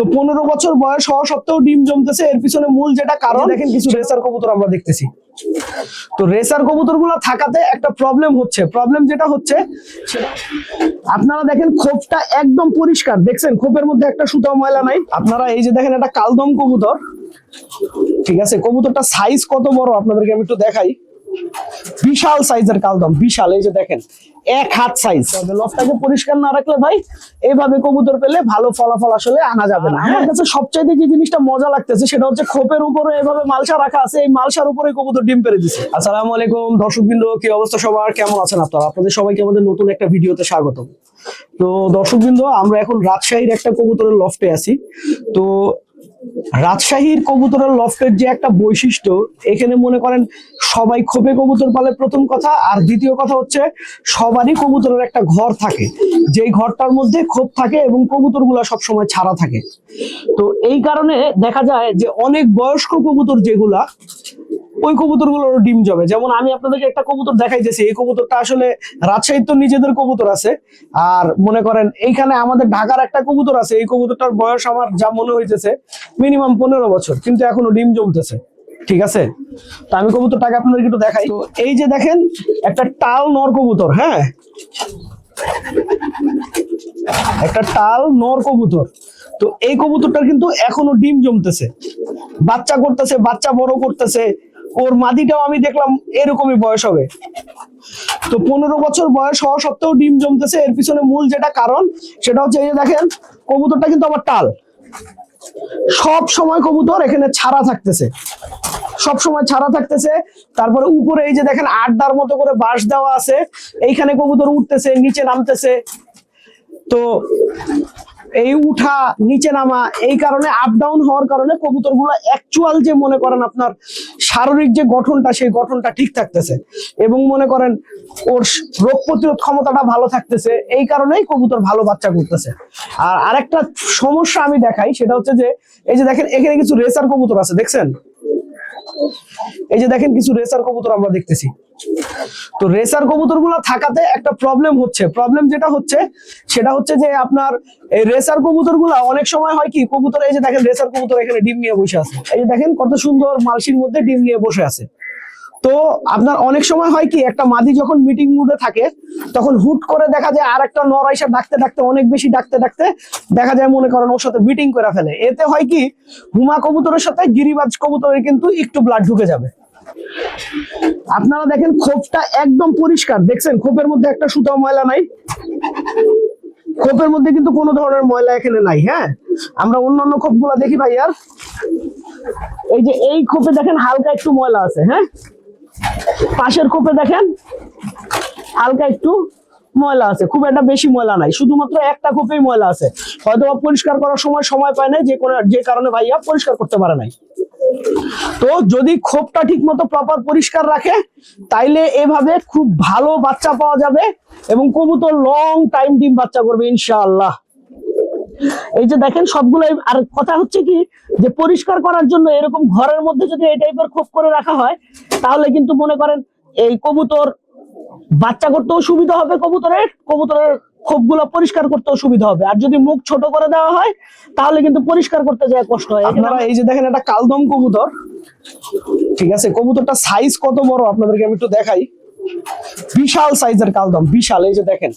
তো পনেরো বছর বয়স হওয়া সত্ত্বেও ডিম জমতেছে। এর পিছনে মূল যেটা কারণ দেখেন কিছু রেসার কবুতর আমরা দেখতেছি। তো রেসার কবুতরগুলো থাকাতে একটা প্রবলেম হচ্ছে। প্রবলেম যেটা হচ্ছে আপনারা দেখেন খোপটা একদম পরিষ্কার। দেখছেন খোপের মধ্যে একটা সুতাও ময়লা নাই। আপনারা এই যে দেখেন একটা কালদম কবুতর। ঠিক আছে কবুতরটা সাইজ কত বড়? আপনাদেরকে আমি একটু দেখাই। বিশাল সাইজের কালদম বিশাল। এই যে দেখেন এক হাত সাইজ তবে লফটাকে পরিষ্কার না রাখলে ভাই এইভাবে কবুতর পেলে ভালো ফলাফল আসলে আনা যাবে না। আমার কাছে সবচাইতে যে জিনিসটা মজা লাগতেছে সেটা হচ্ছে খোপের উপরে এভাবে মালসা রাখা আছে এই মালসার উপরে কবুতর ডিম পেরে দিছে। আসসালামু আলাইকুম দর্শকবৃন্দ কি অবস্থা সবার? কেমন আছেন আপনারা? আপনাদের সবাইকে আমাদের নতুন একটা ভিডিওতে স্বাগতম। তো দর্শকবৃন্দ আমরা এখন রাজশাহীর একটা কবুতরের লফটে আছি। তো রাজশাহীর কবুতরের লফটের যে একটা বৈশিষ্ট্য, এখানে মনে করেন সবাই ক্ষোভে কবুতর পালে প্রথম কথা, আর দ্বিতীয় কথা হচ্ছে সবারই কবুতরের একটা ঘর থাকে। যেই ঘরটার মধ্যে ক্ষোভ থাকে এবং কবুতরগুলো সবসময় ছাড়া থাকে। তো এই কারণে দেখা যায় যে অনেক বয়স্ক কবুতর যেগুলা ওই কবুতরগুলোর ডিম জমে যেমন আমি আপনাদেরকে একটা কবুতর দেখাইতেছি এই কবুতরটা আসলে রাজশাহীর তো নিজেদের কবুতর আছে। আর মনে করেন এইখানে আমাদের ঢাকার একটা কবুতর আছে এই কবুতরটার বয়স আমার যা মনে হইতেছে মিনিমাম পনেরো বছর কিন্তু এখনও ডিম জমতেছে। ঠিক আছে? তো আমি কবুতরটাকে আপনাদেরকে একটু দেখাই। তো এই যে দেখেন একটা টাল নর কবুতর হ্যাঁ? একটা টাল নর কবুতর। তো এই কবুতরটার কিন্তু এখনও ডিম জমতেছে। বাচ্চা করতেছে বাচ্চা বড় করতেছে। ওর মাদিটাও আমি দেখলাম এরকমই বয়স হবে। তো পনেরো বছর বয়স হওয়া সত্ত্বেও ডিম জমতেছে, এর পিছনে মূল যেটা কারণ সেটা হচ্ছে এই যে দেখেন, কবুতরটা কিন্তু আমার টাল। সব সময় কবুতর এখানে ছাড়া থাকতেছে। সব সময় ছাড়া থাকতেছে, তারপরে উপরে এই যে দেখেন আড্ডার মতো করে বাঁশ দেওয়া আছে, এইখানে কবুতর উঠতেছে, নিচে নামতেছে। তো এই উঠা, নিচে নামা, এই কারণে আপ ডাউন হওয়ার কারণে কবুতরগুলো অ্যাকচুয়াল যে মনে করেন আপনার শারীরিক যে গঠনটা, সেই গঠনটা ঠিক থাকতেছে। এবং মনে করেন ওর রোগ প্রতিরোধ ক্ষমতাটা ভালো থাকতেছে, এই কারণেই কবুতর ভালো বাচ্চা করতেছে। আর আরেকটা সমস্যা আমি দেখাই, সেটা হচ্ছে যে, এই যে দেখেন, এখানে কিছু রেসার কবুতর আছে, দেখছেন? এই যে দেখেন, কিছু রেসার কবুতর আমরা দেখতেছি। তো রেসার কবুতরগুলো থাকাতে একটা প্রবলেম হচ্ছে। প্রবলেম যেটা হচ্ছে, সেটা হচ্ছে যে আপনার এই রেসার কবুতরগুলা অনেক সময় হয় কি, কবুতর, এই যে দেখেন রেসার কবুতর এখানে ডিম নিয়ে বসে আছে। এই যে দেখেন কত সুন্দর মালসির মধ্যে ডিম নিয়ে বসে আছে। তো আপনার অনেক সময় হয় কি, একটা মাদি যখন মিটিং মুডে থাকে, তখন হুট করে দেখা যায় আর একটা নর আইসা ডাকতে ডাকতে, অনেক বেশি ডাকতে ডাকতে দেখা যায় মনে করেন ওর সাথে মিটিং করে ফেলে। এতে হয় কি, হুমা কবুতরের সাথে গিরিবাজ কবুতরের কিন্তু একটু ব্লাড ঢুকে যাবে। আপনারা দেখেন খোপটা একদম পরিষ্কার। দেখছেন? খোপের মধ্যে একটা সুতাও ময়লা নাই। খোপের মধ্যে কিন্তু কোনো ধরনের ময়লা এখানে নাই হ্যাঁ? আমরা অন্যান্য খোপগুলো দেখি ভাই আর। এই যে এই খোপে দেখেন হালকা একটু ময়লা আছে হ্যাঁ? পাশের খোপে দেখেন হালকা একটু ময়লা আছে। খুব একটা বেশি ময়লা নাই, শুধুমাত্র একটা খোপেই ময়লা আছে। হয়তো পরিষ্কার করার সময় সময় পায় নাই, যে কোনো যে কারণে ভাইয়া পরিষ্কার করতে পারে নাই। তো যদি খোপটা ঠিক মতো প্রপার পরিষ্কার রাখে, তাইলে এভাবে খুব ভালো বাচ্চা পাওয়া যাবে এবং কবুতর লং টাইম ডিম বাচ্চা করবে, ইনশাআল্লাহ। এই যে দেখেন সবগুলো, আর কথা হচ্ছে কি, যে পরিষ্কার করার জন্য এরকম ঘরের মধ্যে যদি এই টাইপের খোপ করে রাখা হয়, তাহলে কিন্তু মনে করেন এই কবুতর বাচ্চা করতেও সুবিধা হবে কবুতরের কবুতরের খোপগুলো পরিষ্কার করতে সুবিধা হবে। আর যদি মুখ ছোট করে দেওয়া হয় তাহলে কিন্তু পরিষ্কার করতে যায় কষ্ট হয়। আপনারা এই যে দেখেন একটা কালদম কবুতর। ঠিক আছে কবুতরটা সাইজ কত বড়? আপনাদেরকে আমি একটু দেখাই। বিশাল সাইজের কালদম বিশাল এই যে দেখেন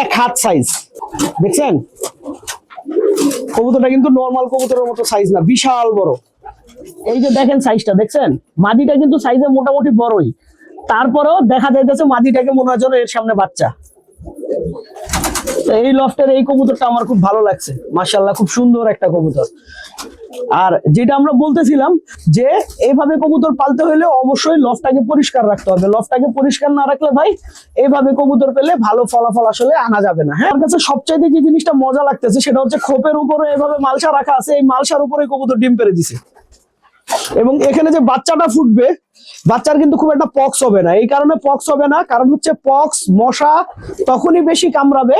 এক হাত সাইজ দেখছেন? কবুতরটা কিন্তু নর্মাল কবুতরের মতো সাইজ না বিশাল বড়। এই যে দেখেন সাইজটা দেখছেন? মাদিটা কিন্তু সাইজে মোটামুটি বড়ই। তারপরেও দেখা যাইতেছে মাদিটাকে মনে হয় যেন এর সামনে বাচ্চা। এই লফটের এই কবুতরটা আমার খুব ভালো লাগছে। মাশাল্লাহ খুব সুন্দর একটা কবুতর। আর যেটা আমরা বলতেছিলাম যে, এইভাবে কবুতর পালতে হলে অবশ্যই লফটাকে পরিষ্কার রাখতে হবে। লফটাকে পরিষ্কার না রাখলে ভাই, এইভাবে কবুতর পেলে ভালো ফলাফল আসলে আনা যাবে না। হ্যাঁ কাছে সবচাইতে যে জিনিসটা মজা লাগতেছে, সেটা হচ্ছে খোপের উপরে এভাবে মালসা রাখা আছে। এই মালসার উপরে কবুতর ডিম পেরে দিছে। এবং এখানে যে বাচ্চাটা ফুটবে, বাচ্চার কিন্তু খুব একটা পক্স হবে না। এই কারণে পক্স হবে না, কারণ হচ্ছে পক্স মশা তখনই বেশি কামড়াবে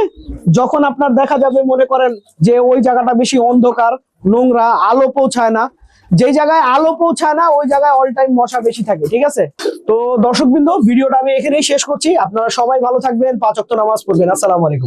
যখন আপনার দেখা যাবে, মনে করেন যে ওই জায়গাটা বেশি অন্ধকার, নোংরা, আলো পৌঁছায় না। যে জায়গায় আলো পৌঁছায় না, ওই জায়গায় অল টাইম মশা বেশি থাকে, ঠিক আছে? তো দর্শকবৃন্দ, ভিডিওটা আমি এখানেই শেষ করছি। আপনারা সবাই ভালো থাকবেন, পাঁচ অক্ট নামাজ পড়বেন। আসসালামু আলাইকুম।